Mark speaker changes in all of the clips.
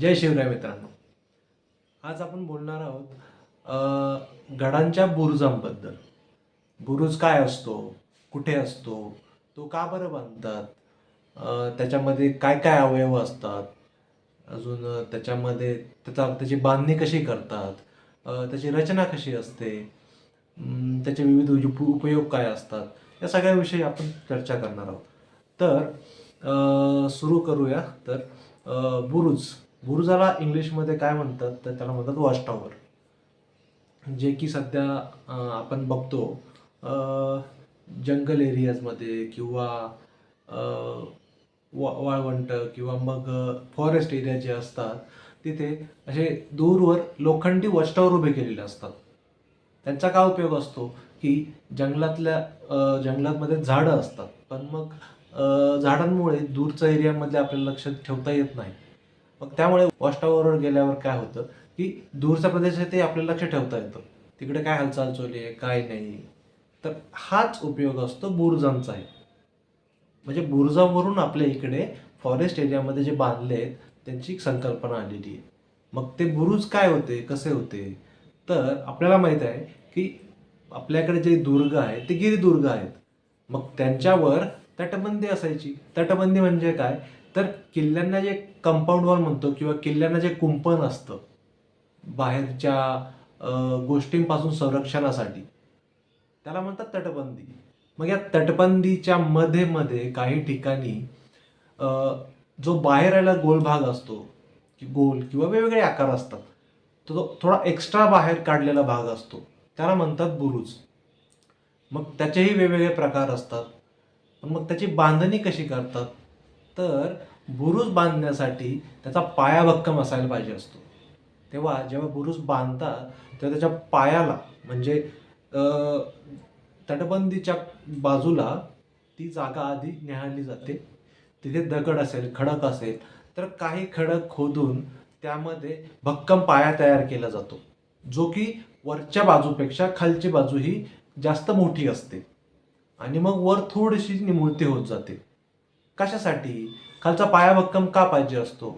Speaker 1: जय शिवराय मित्रांनो. आज आपण बोलणार आहोत गडांच्या बुरुजांबद्दल. बुरुज काय असतो? कुठे असतो? तो का बरं बांधतात? त्याच्यामध्ये काय काय अवयव असतात? अजून त्याच्यामध्ये त्याचा त्याची बांधणी कशी करतात? त्याची रचना कशी असते? त्याचे विविध उप उपयोग काय असतात? या सगळ्याविषयी आपण चर्चा करणार आहोत. तर सुरू करूया. तर बुरुज. बुरुजाला इंग्लिशमध्ये काय म्हणतात तर त्याला म्हणतात वॉच टॉवर जे की सध्या आपण बघतो जंगल एरियाजमध्ये किंवा वा वाळवंट किंवा मग फॉरेस्ट एरिया जे असतात तिथे असे दूरवर लोखंडी वॉच टॉवर उभे केलेले असतात. त्यांचा काय उपयोग असतो की जंगलातल्या जंगलातमध्ये झाडं असतात. पण मग झाडांमुळे दूरच्या एरियामध्ये आपल्याला लक्षात ठेवता येत नाही. मग त्यामुळे वॉच टॉवरवर गेल्यावर काय होतं की दूरचा प्रदेश आहे ते आपल्याला लक्ष ठेवता येतं. तिकडे काय हालचाल चोली आहे काय नाही. तर हाच उपयोग असतो बुरुजांचा आहे. म्हणजे बुरुजावरून आपल्या इकडे फॉरेस्ट एरियामध्ये जे बांधले आहेत त्यांची संकल्पना आलेली आहे. मग ते बुरुज काय होते कसे होते? तर आपल्याला माहीत आहे की आपल्याकडे जे दुर्ग आहेत ते गिरिदुर्ग आहेत. मग त्यांच्यावर तटबंदी असायची. तटबंदी म्हणजे काय? तर किल्ल्यांना जे कंपाऊंड वॉल म्हणतो किंवा किल्ल्यांना जे कुंपण असतं बाहेरच्या गोष्टींपासून संरक्षणासाठी त्याला म्हणतात तटबंदी. मग या तटबंदीच्या मध्ये मध्ये काही ठिकाणी जो बाहेर आला गोल भाग असतो की गोल किंवा वेगवेगळे आकार असतात तो तो थोडा एक्स्ट्रा बाहेर काढलेला भाग असतो त्याला म्हणतात बुरुज. मग त्याचेही वेगवेगळे प्रकार असतात. पण मग त्याची बांधणी कशी करतात? तर बुरुज बांधण्यासाठी त्याचा पाया भक्कम असायला पाहिजे असतो. तेव्हा जेव्हा बुरुज बांधतात तेव्हा त्याच्या पायाला म्हणजे तटबंदीच्या बाजूला ती जागा आधी न्याहाळली जाते. तिथे दगड असेल खडक असेल तर काही खडक खोदून त्यामध्ये भक्कम पाया तयार केला जातो. जो की वरच्या बाजूपेक्षा खालची बाजू ही जास्त मोठी असते. आणि मग वर थोडीशी निमुळती होत जाते. कशासाठी? खालचा पाया भक्कम का पाहिजे असतो?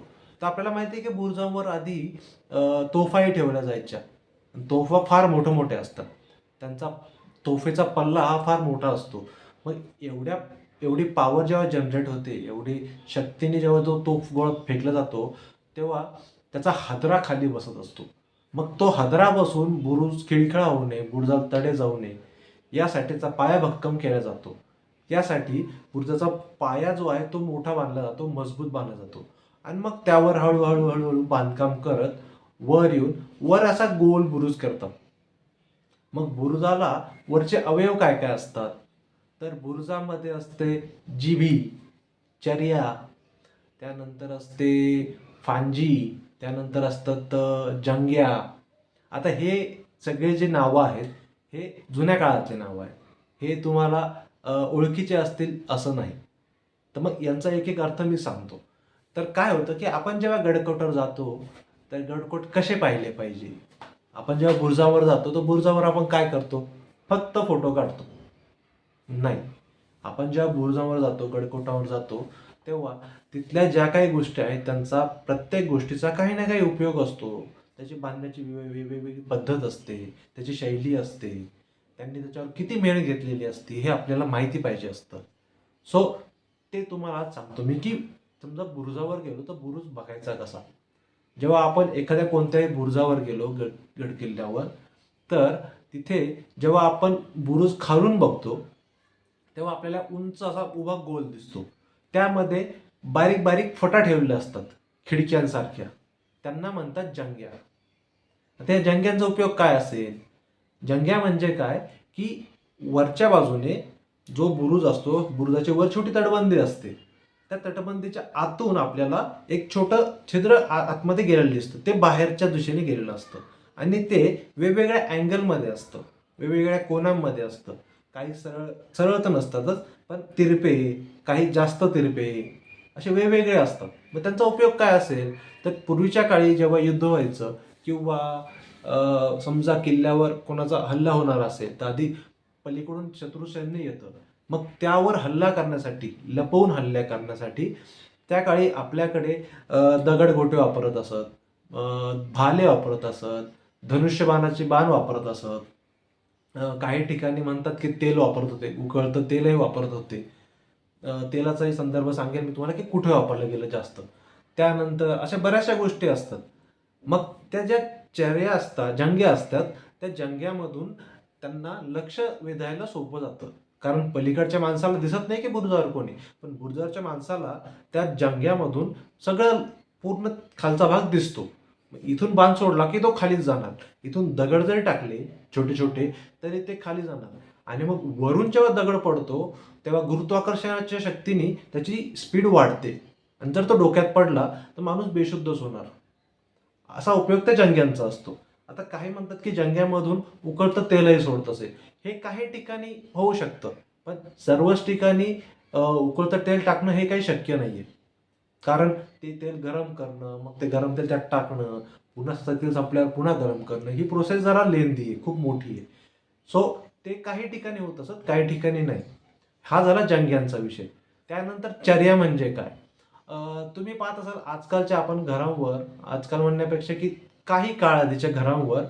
Speaker 1: तर आपल्याला माहिती आहे की बुरुजांवर आधी तोफाही ठेवल्या जायच्या. तोफा फार मोठे मोठे असतात. त्यांचा तोफेचा पल्ला हा फार मोठा असतो. मग एवढ्या एवढी पॉवर जेव्हा जनरेट होते एवढी शक्तीने जेव्हा तो तोफ गोळ फेकला जातो तेव्हा त्याचा हादरा खाली बसत असतो. मग तो हादरा बसून बुरुज खिळखिळा होऊ नये बुरजा तडे जाऊ नये यासाठीचा पाया भक्कम केला जातो. यासाठी बुरुजाचा पाया जो आहे तो मोठा बांधला जातो मजबूत बांधला जातो. आणि मग त्यावर हळूहळू हळूहळू बांधकाम करत वर येऊन वर असा गोल बुरुज करतात. मग बुरुजाला वरचे अवयव काय काय असतात? तर बुरुजामध्ये असते जिभी चर्या त्यानंतर असते फांजी त्यानंतर असतात जंग्या. आता हे सगळे जे नावं आहेत हे जुन्या काळातले नावं आहेत. हे तुम्हाला ओळखीचे असतील असं नाही. तर मग यांचा एक एक अर्थ मी सांगतो. तर काय होतं की आपण जेव्हा गडकोटावर जातो तर गडकोट कसे पाहिले पाहिजे? आपण जेव्हा बुरजावर जातो तर बुरजावर आपण काय करतो? फक्त फोटो काढतो. नाही. आपण जेव्हा बुरुजावर जातो गडकोटावर जातो तेव्हा तिथल्या ज्या काही गोष्टी आहेत त्यांचा प्रत्येक गोष्टीचा काही ना काही उपयोग असतो. त्याची बांधण्याची वेगवेगळी पद्धत असते त्याची शैली असते. त्यांनी त्याच्यावर किती मेहनत घेतलेली असते हे आपल्याला माहिती पाहिजे असतं. सो ते तुम्हाला आज सांगतो. मी की समजा बुरुजावर गेलो तर बुरुज बघायचा कसा? जेव्हा आपण एखाद्या कोणत्याही बुरुजावर गेलो गड गड किल्ल्यावर तर तिथे जेव्हा आपण बुरुज खालून बघतो तेव्हा आपल्याला उंच असा उभा गोल दिसतो. त्यामध्ये बारीक बारीक फटा ठेवलेल्या असतात खिडक्यांसारख्या. त्यांना म्हणतात जंग्या त्या जंग्यांचा उपयोग काय असेल? जंग्या म्हणजे काय? की वरच्या बाजूने जो बुरुज असतो बुरुजाच्या वर छोटी तटबंदी असते. त्या तटबंदीच्या आतून आपल्याला एक छोटं छिद्र आ- आतमध्ये गेलेलं दिसतं. ते बाहेरच्या दिशेने गेलेलं असतं. आणि ते वेगवेगळ्या अँगलमध्ये असतं. वेगवेगळ्या कोनांमध्ये असतं. काही सरळ सरळ तर नसतातच पण तिरपे काही जास्त तिरपे असे वेगवेगळे असतात. मग त्यांचा उपयोग काय असेल? तर पूर्वीच्या काळी जेव्हा युद्ध व्हायचं किंवा समजा किल्ल्यावर कोणाचा हल्ला होणार असेल तर आधी पलीकडून शत्रू सैन्य येतं. मग त्यावर हल्ला करण्यासाठी लपवून हल्ला करण्यासाठी त्या काळी आपल्याकडे दगडगोटे वापरत असत भाले वापरत असत धनुष्यबाणाचे बाण वापरत असत. काही ठिकाणी म्हणतात की तेल वापरत होते उकळतं तेलही वापरत होते. तेलाचाही संदर्भ सांगेन मी तुम्हाला की कुठे वापरलं गेलं जास्त. त्यानंतर अशा बऱ्याचशा गोष्टी असतात. मग त्या ज्या चेहऱ्या असतात जंग्या असतात त्या जंग्यामधून त्यांना लक्ष वेधायला सोपं जातं. कारण पलीकडच्या माणसाला दिसत नाही की बुरुजावर कोणी पण बुरुजावरच्या माणसाला त्या जंग्यामधून सगळं पूर्ण खालचा भाग दिसतो. इथून बांध सोडला की तो खालीच जाणार. इथून दगड जरी टाकले छोटे छोटे तरी ते खाली जाणार. आणि मग वरून जेव्हा दगड पडतो तेव्हा गुरुत्वाकर्षणाच्या शक्तीने त्याची स्पीड वाढते. आणि जर तो डोक्यात पडला तर माणूस बेशुद्धच होणार. असा उपयोग त्या जंग्यांचा असतो. आता काही म्हणतात की जंग्यामधून उकळतं तेलही सोडत असे. हे काही ठिकाणी होऊ शकतं पण सर्वच ठिकाणी उकळतं तेल टाकणं हे काही शक्य नाही आहे कारण ते तेल गरम करणं मग ते गरम तेल त्यात टाकणं पुन्हा तेल संपल्यावर पुन्हा गरम करणं ही प्रोसेस जरा लेंदी आहे खूप मोठी आहे. सो ते काही ठिकाणी होत असत काही ठिकाणी नाही. हा झाला जंग्यांचा विषय. त्यानंतर चर्या म्हणजे काय? तुम्ही पाहत असाल आजकालच्या आपण घरांवर आजकाल म्हणण्यापेक्षा की काही काळ आधीच्या घरांवर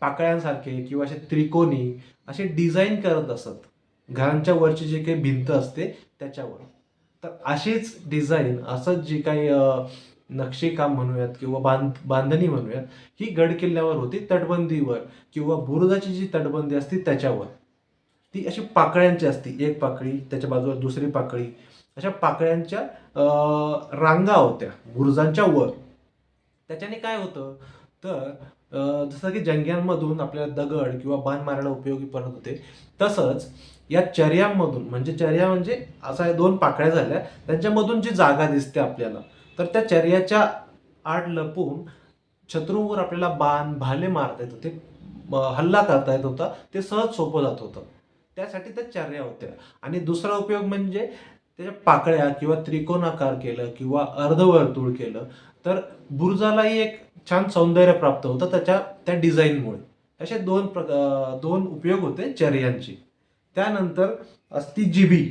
Speaker 1: पाकळ्यांसारखे किंवा असे त्रिकोणी असे डिझाईन करत असत. घरांच्या वरची जी काही भिंत असते त्याच्यावर. तर अशीच डिझाईन असंच जी काही नक्षीकाम म्हणूयात किंवा बांध बांधणी म्हणूयात ही गड किल्ल्यावर होती तटबंदीवर किंवा बुरुजाची जी तटबंदी असते त्याच्यावर. ती अशी पाकळ्यांची असती एक पाकळी त्याच्या बाजूला दुसरी पाकळी. अशा पाकळ्यांच्या रांगा होत्या बुरुजांच्या वर. त्याच्याने काय होतं? तर जसं की जंग्यांमधून आपल्याला दगड किंवा बाण मारायला उपयोगी पडत होते तसंच या चर्यांमधून म्हणजे चर्या म्हणजे असा या दोन पाकळ्या झाल्या त्यांच्यामधून जी जागा दिसते आपल्याला तर त्या चर्याच्या आड लपून शत्रूवर आपल्याला बाण भाले मारता येत होते हल्ला करता येत होता ते सहज सोपं जात होतं. त्यासाठी त्या चर्या होत्या. आणि दुसरा उपयोग म्हणजे त्याच्या पाकळ्या किंवा त्रिकोणाकार केलं किंवा अर्धवर्तुळ केलं तर बुरुजालाही एक छान सौंदर्य प्राप्त होतं त्याच्या त्या डिझाईनमुळे. असे दोन प्र दोन उपयोग होते चर्यांचे. त्यानंतर असती जिबी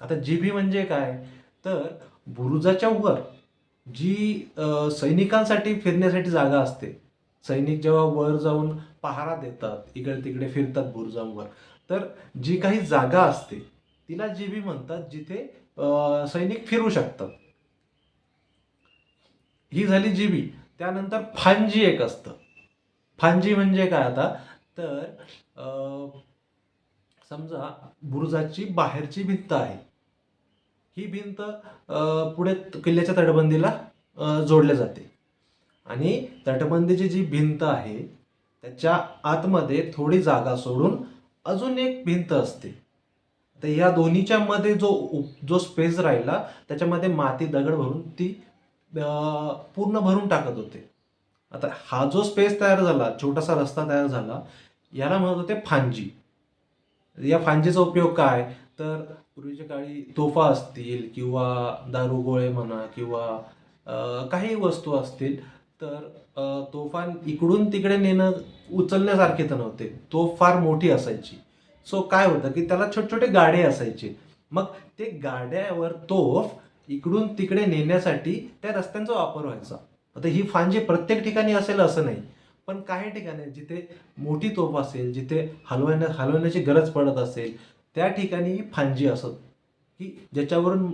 Speaker 1: आता जिबी म्हणजे काय? तर बुरुजाच्या वर जी सैनिकांसाठी फिरण्यासाठी जागा असते सैनिक जेव्हा वर जाऊन पहारा देतात इकडे तिकडे फिरतात बुरुजांवर तर जी काही जागा असते तिला जिबी म्हणतात जिथे सैनिक फिरू शकतात ही झाली जिबी त्यानंतर फांजी एक असतं. फांजी म्हणजे काय आता? तर अं, समजा बुरुजाची बाहेरची भिंत आहे. ही भिंत पुढे किल्ल्याच्या तटबंदीला जोडल्या जाते. आणि तटबंदीची जी भिंत आहे त्याच्या आतमध्ये थोडी जागा सोडून अजून एक भिंत असते. तर या दोन्हीच्या मध्ये जो जो स्पेस राहिला त्याच्यामध्ये माती दगड भरून ती पूर्ण भरून टाकत होते. आता हा जो स्पेस तयार झाला छोटासा रस्ता तयार झाला याला म्हणत होते फांजी. या फांजीचा उपयोग काय? तर पूर्वीच्या काळी तोफा असतील किंवा दारुगोळे म्हणा किंवा काही वस्तू असतील तर तोफान इकडून तिकडे नेणं उचलण्यासारखे तर नव्हते. तोफ फार मोठी असायची. सो काय होतं की त्याला छोटे छोटे गाडे असायचे. मग ते गाड्यावर तोफ इकडून तिकडे नेण्यासाठी त्या रस्त्यांचा वापर व्हायचा. आता ही फांजी प्रत्येक ठिकाणी असेल असं नाही. पण काही ठिकाणी जिथे मोठी तोफ असेल जिथे हलवण्या हलवण्याची गरज पडत असेल त्या ठिकाणी ही फांजी असत. की ज्याच्यावरून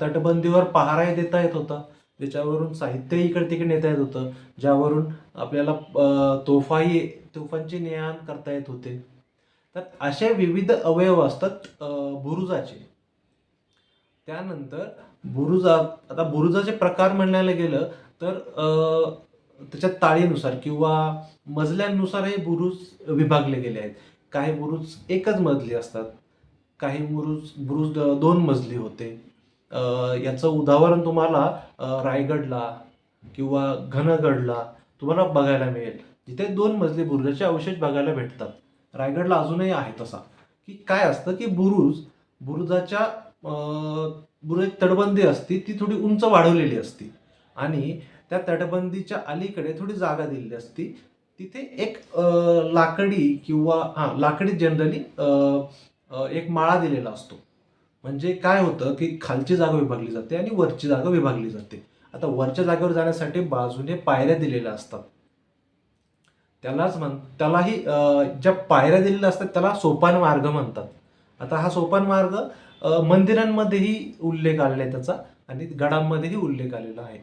Speaker 1: तटबंदीवर पहाराही देता येत होता ज्याच्यावरून साहित्यही इकडे तिकडे नेता येत होतं ज्यावरून आपल्याला तोफाही तोफांची ने करता येत होते. तर असे विविध अवयव असतात बुरुजाचे. त्यानंतर बुरुजा आता बुरुजाचे प्रकार म्हणायला गेलं तर त्याच्या ताळीनुसार किंवा मजल्यांनुसारही बुरुज विभागले गेले आहेत. काही बुरुज एकच मजली असतात काही बुरुज बुरुज दोन मजली होते. याचं उदाहरण तुम्हाला रायगडला किंवा घनगडला तुम्हाला बघायला मिळेल. जिथे दोन मजली बुरुजाचे अवशेष बघायला भेटतात. रायगडला अजूनही आहे तसा. की काय असतं की बुरुज बुरुजाच्या बुरुज एक तटबंदी असती ती थोडी उंच वाढवलेली असती. आणि त्या तटबंदीच्या अलीकडे थोडी जागा दिलेली असती. तिथे एक लाकडी किंवा हां लाकडी जनरली एक माळा दिलेला असतो. म्हणजे काय होतं की खालची जागा विभागली जाते आणि वरची जागा विभागली जाते. आता वरच्या जागेवर जाण्यासाठी बाजूने पायऱ्या दिलेल्या असतात. त्यालाच म्हण त्यालाही ज्या पायऱ्या दिलेल्या असतात त्याला सोपान मार्ग म्हणतात. आता हा सोपान मार्ग मंदिरांमध्येही उल्लेख आलेला आहे त्याचा आणि गडांमध्येही उल्लेख आलेला आहे.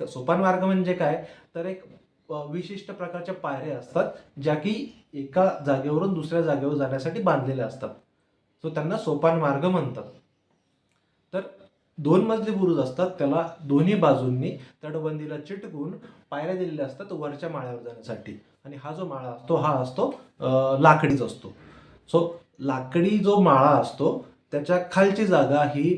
Speaker 1: तर सोपान मार्ग म्हणजे काय? तर एक विशिष्ट प्रकारच्या पायऱ्या असतात ज्या की एका जागेवरून दुसऱ्या जागेवर जाण्यासाठी बांधलेल्या असतात. सो त्यांना सोपान मार्ग म्हणतात. दोन मजली बुरुज असतात त्याला दोन्ही बाजूंनी तटबंदीला चिटकून पायऱ्या दिलेल्या असतात वरच्या माळ्यावर जाण्यासाठी. आणि हा जो माळा असतो हा असतो लाकडीच असतो. सो लाकडी जो माळा असतो त्याच्या खालची जागा ही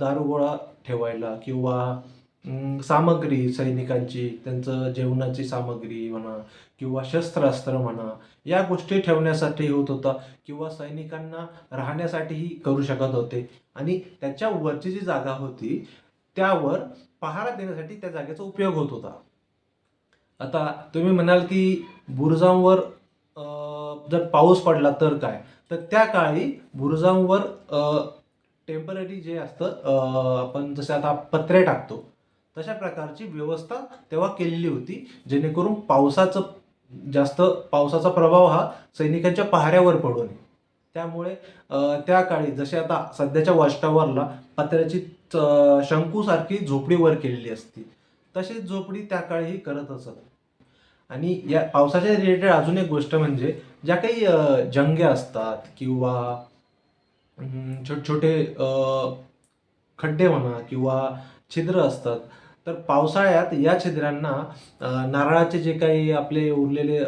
Speaker 1: दारुगोळा ठेवायला किंवा सामग्री सैनिकांची त्यांचं जेवणाची सामग्री म्हणा किंवा शस्त्रास्त्र म्हणा या गोष्टी ठेवण्यासाठी होत होता किंवा सैनिकांना राहण्यासाठीही करू शकत होते. आणि त्याच्या वरची जी जागा होती त्यावर पहारा देण्यासाठी त्या जागेचा उपयोग होत होता. आता तुम्ही म्हणाल की बुरुजांवर जर पाऊस पडला तर काय? तर त्या काळी बुरुजांवर टेंपररी जे असतं आपण जसे आता पत्रे टाकतो तशा प्रकारची व्यवस्था तेव्हा केलेली होती जेणेकरून पावसाचं जास्त पावसाचा प्रभाव हा सैनिकांच्या पहाऱ्यावर पडू नये. त्यामुळे त्या काळी जसे आता सध्याच्या वॉचटावरला पत्र्याची च- शंकूसारखी झोपडी वर केलेली असती तशीच झोपडी त्या काळीही करत असत. आणि या पावसाच्या रिलेटेड अजून एक गोष्ट म्हणजे ज्या काही जंग्या जंगे असतात किंवा छोटे छोटे खड्डे म्हणा किंवा छिद्र असतात तर पावसाळ्यात या छिद्रांना नारळाचे जे काही आपले उरलेले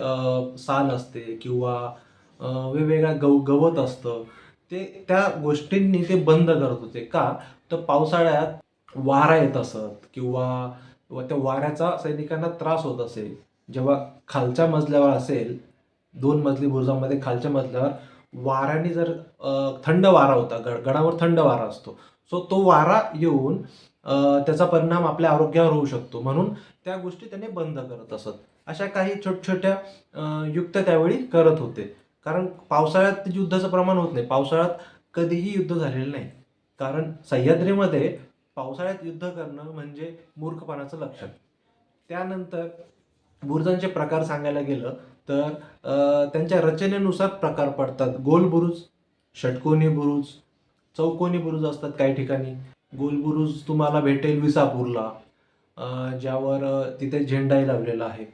Speaker 1: साल असते किंवा वेगवेगळ्या गव गवत असतं. ते त्या गोष्टींनी ते बंद करत होते. का? तर पावसाळ्यात वारा येत असत किंवा त्या वाऱ्याचा सैनिकांना त्रास होत असेल. जेव्हा खालच्या मजल्यावर असेल दोन मजली बुरुजामध्ये खालच्या मजल्यावर वाऱ्याने जर थंड वारा होता गड गडावर थंड वारा असतो. सो तो वारा येऊन त्याचा परिणाम आपल्या आरोग्यावर होऊ शकतो. म्हणून त्या गोष्टी त्याने बंद करत असत. अशा काही छोट छोट्या युक्त्या युक्त त्यावेळी करत होते. कारण पावसाळ्यात युद्धाचं प्रमाण होत नाही. पावसाळ्यात कधीही युद्ध झालेलं नाही. कारण सह्याद्रीमध्ये पावसाळ्यात युद्ध करणं म्हणजे मूर्खपणाचं लक्षण. त्यानंतर बुरुजांचे प्रकार सांगायला गेलं तर त्यांच्या रचनेनुसार प्रकार पडतात. गोल बुरुज षटकोनी बुरुज चौकोनी बुरुज असतात काही ठिकाणी. गोल बुरुज तुम्हाला भेटेल विसापूरला ज्यावर तिथे झेंडाही लावलेला आहे.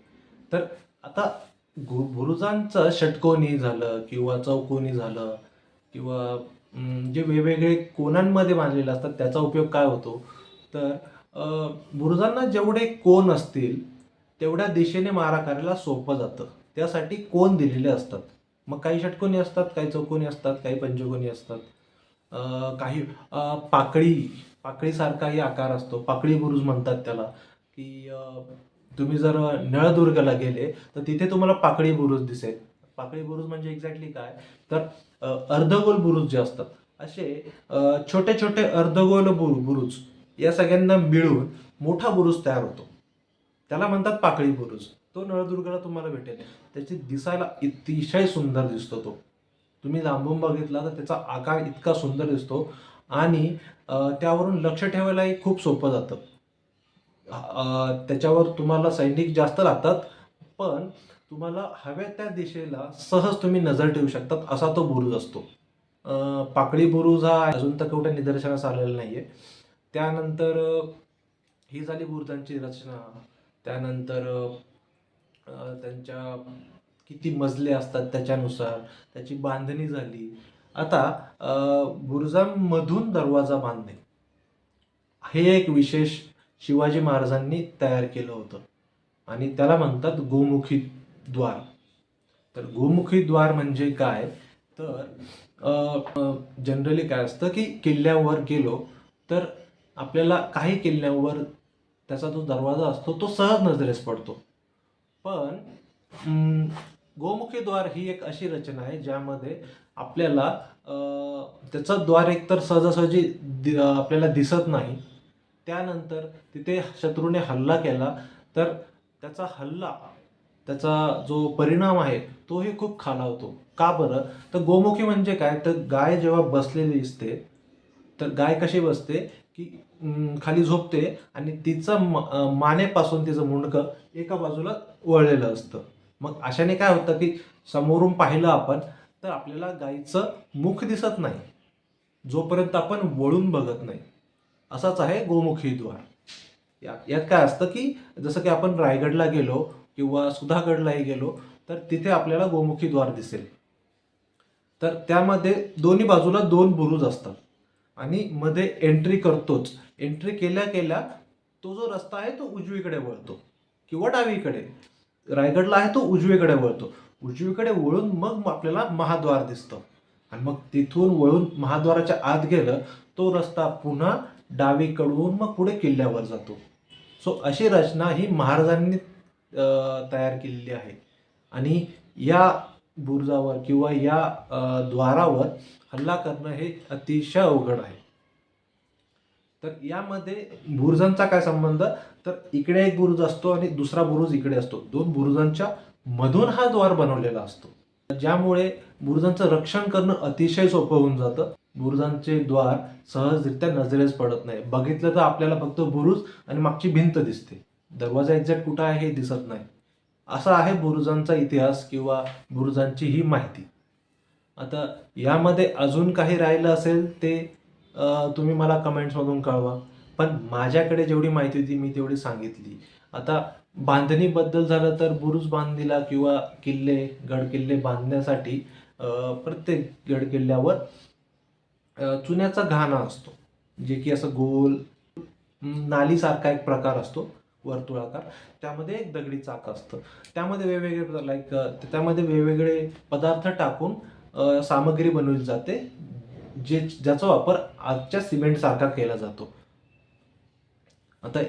Speaker 1: तर आता बुरुजांचं षटकोनी झालं किंवा चौकोनी झालं किंवा जे वेगवेगळे कोनांमध्ये बांधलेले असतात त्याचा उपयोग काय होतो? तर गुरुजांना बुरुजांना जेवढे कोण असतील तेवढ्या दिशेने मारा करायला सोपं जातं. त्यासाठी कोण दिलेले असतात? मग काही षटकोनी असतात काही चौकोनी असतात काही पंचकोनी असतात. काही पाकळी पाकळीसारखाही आकार असतो. पाकळी बुरुज म्हणतात त्याला. की तुम्ही जर नळदुर्गला गेले तर तिथे तुम्हाला पाकळी बुरुज दिसेल. पाकळी बुरुज म्हणजे एक्झॅक्टली काय? तर अर्धगोल बुरुज जे असतात असे छोटे छोटे अर्धगोल बुरु बुरुज या सगळ्यांना मिळून मोठा बुरुज तयार होतो. त्याला म्हणतात पाकळी बुरुज. तो नळदुर्गला तुम्हाला भेटेल. त्याची दिसायला अतिशय सुंदर दिसतो तो. तुम्ही लांबून बघितला तर त्याचा आकार इतका सुंदर दिसतो. आणि त्यावरून लक्ष ठेवायलाही खूप सोपं जातं. त्याच्यावर तुम्हाला सैनिक जास्त लागतात पण तुम्हाला हव्या त्या दिशेला सहज तुम्ही नजर ठेवू शकतात असा तो बुरुज असतो. पाकळी बुरुज हा अजून तर कुठे निदर्शनास आलेला नाही आहे त्यानंतर ही झाली बुरुजांची रचना. त्यानंतर त्यांच्या किती मजले असतात त्याच्यानुसार त्याची बांधणी झाली. आता बुरुजांमधून दरवाजा बांधणे. हे एक विशेष शिवाजी महाराजांनी तयार केलं होतं. आणि त्याला म्हणतात गोमुखी द्वार. तर गोमुखी द्वार म्हणजे काय? तर जनरली काय असतं की किल्ल्यावर गेलो तर आपल्याला काही किल्ल्यावर त्याचा जो दरवाजा असतो तो सहज नजरेस पडतो. पण गोमुखी द्वार ही एक अशी रचना आहे ज्यामध्ये आपल्याला त्याचा त्याचं द्वार एकतर सहजासहजी दि- आपल्याला दिसत नाही त्यानंतर तिथे शत्रूने हल्ला केला. तर त्याचा हल्ला त्याचा जो परिणाम आहे तोही खूप खालावतो का बरं? तर गोमुखी म्हणजे काय? तर गाय जेव्हा बसलेली दिसते तर गाय कशी बसते? की खाली झोपते आणि तिचं म- मानेपासून तिचं मुंडकं एका बाजूला वळलेलं असतं. मग अशाने काय होतं की समोरून पाहिलं आपण तर आपल्याला गायीचं मुख दिसत नाही. जोपर्यंत आपण वळून बघत नाही. असाच आहे गोमुखी द्वार. या यात काय असतं की जसं की आपण रायगडला गेलो किंवा सुधागडलाही गेलो तर तिथे आपल्याला गोमुखी द्वार दिसेल. तर त्यामध्ये दोन्ही बाजूला दोन बुरुज असतात. आणि मध्ये एंट्री करतोच. एंट्री केल्या केल्या तो जो रस्ता आहे तो उजवीकडे वळतो किंवा डावीकडे. रायगडला आहे तो उजवीकडे वळतो. उजवीकडे वळून मग आपल्याला महाद्वार दिसतं. आणि मग तिथून वळून महाद्वाराच्या आत गेलं तो रस्ता पुन्हा डावीकडून मग पुढे किल्ल्यावर जातो. सो अशी रचना ही महाराजांनी तयार केलेली आहे. आणि या बुरुजावर किंवा या द्वारावर हल्ला करणं हे अतिशय अवघड आहे. तर यामध्ये बुरुजांचा काय संबंध? तर इकडे एक बुरुज असतो आणि दुसरा बुरुज इकडे असतो. दोन बुरुजांच्या मधून हा द्वार बनवलेला असतो. ज्यामुळे बुरुजांचं रक्षण करणं अतिशय सोपं होऊन जातं. बुरुजांचे द्वार सहजरित्या नजरेस पडत नाही. बघितलं तर आपल्याला फक्त बुरुज आणि मागची भिंत दिसते. दरवाजा एक्झॅक्ट कुठं आहे हे दिसत नाही. असा आहे बुरुजांचा इतिहास किंवा बुरुजांची ही माहिती. आता यामध्ये अजून काही राहिलं असेल ते तुम्ही मला कमेंट्समधून कळवा. पण माझ्याकडे जेवढी माहिती होती मी तेवढी सांगितली. आता बांधणीबद्दल झालं तर बुरुज बांधणीला किंवा किल्ले गडकिल्ले बांधण्यासाठी प्रत्येक गडकिल्ल्यावर चुन्याचा घाणा असतो. जे की असं गोल नालीसारखा एक प्रकार असतो वर्तुळाकार. त्यामध्ये एक दगडी चाक असतं. त्यामध्ये वेगवेगळे लाईक त्यामध्ये वेगवेगळे पदार्थ टाकून सामग्री बनवली जाते जे ज्याचा वापर आजच्या सिमेंटसारखा केला जातो. आता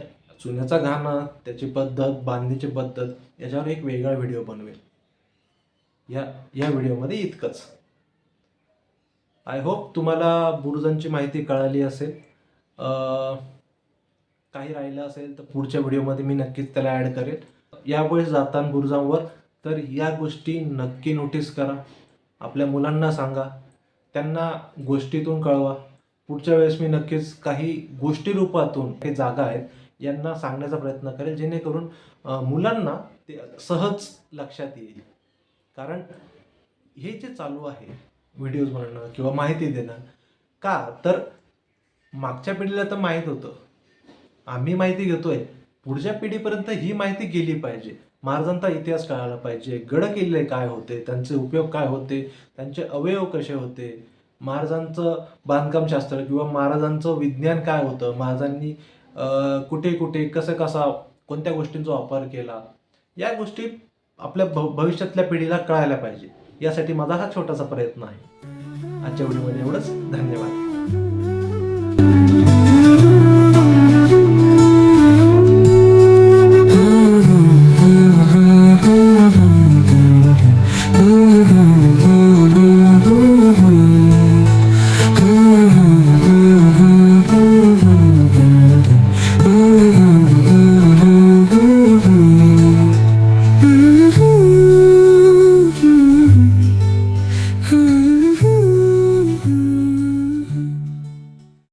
Speaker 1: चुन्याचा घाणा त्याची पद्धत बांधणीची पद्धत याच्यावर एक वेगळा व्हिडिओ बनवेल. या या व्हिडिओमध्ये इतकंच. आय होप तुम्हाला बुरुजांची माहिती कळाली असेल. काही राहिलं असेल तर पुढच्या व्हिडिओमध्ये मी नक्कीच त्याला ॲड करेल यावेळेस जाताना बुरुजांवर तर या गोष्टी नक्की नोटीस करा. आपल्या मुलांना सांगा. त्यांना गोष्टीतून कळवा. पुढच्या वेळेस मी नक्कीच काही गोष्टी रूपातून हे जागा आहेत यांना सांगण्याचा प्रयत्न करेल जेणेकरून मुलांना ते सहज लक्षात येईल. कारण हे जे चालू आहे व्हिडिओज बनवणं किंवा माहिती देणं. का? तर मागच्या पिढीला तर माहीत होतं. आम्ही माहिती घेतोय. पुढच्या पिढीपर्यंत ही माहिती गेली पाहिजे. महाराजांचा इतिहास कळायला पाहिजे. गड किल्ले काय होते? त्यांचे उपयोग काय होते? त्यांचे अवयव कसे होते? महाराजांचं बांधकामशास्त्र किंवा महाराजांचं विज्ञान काय होतं? महाराजांनी कुठे कुठे कसं कसा कोणत्या गोष्टींचा वापर केला? या गोष्टी आपल्या भ भविष्यातल्या पिढीला कळायला पाहिजे. यासाठी माझा हा छोटासा प्रयत्न आहे. आजच्या व्हिडिओमध्ये एवढंच. धन्यवाद.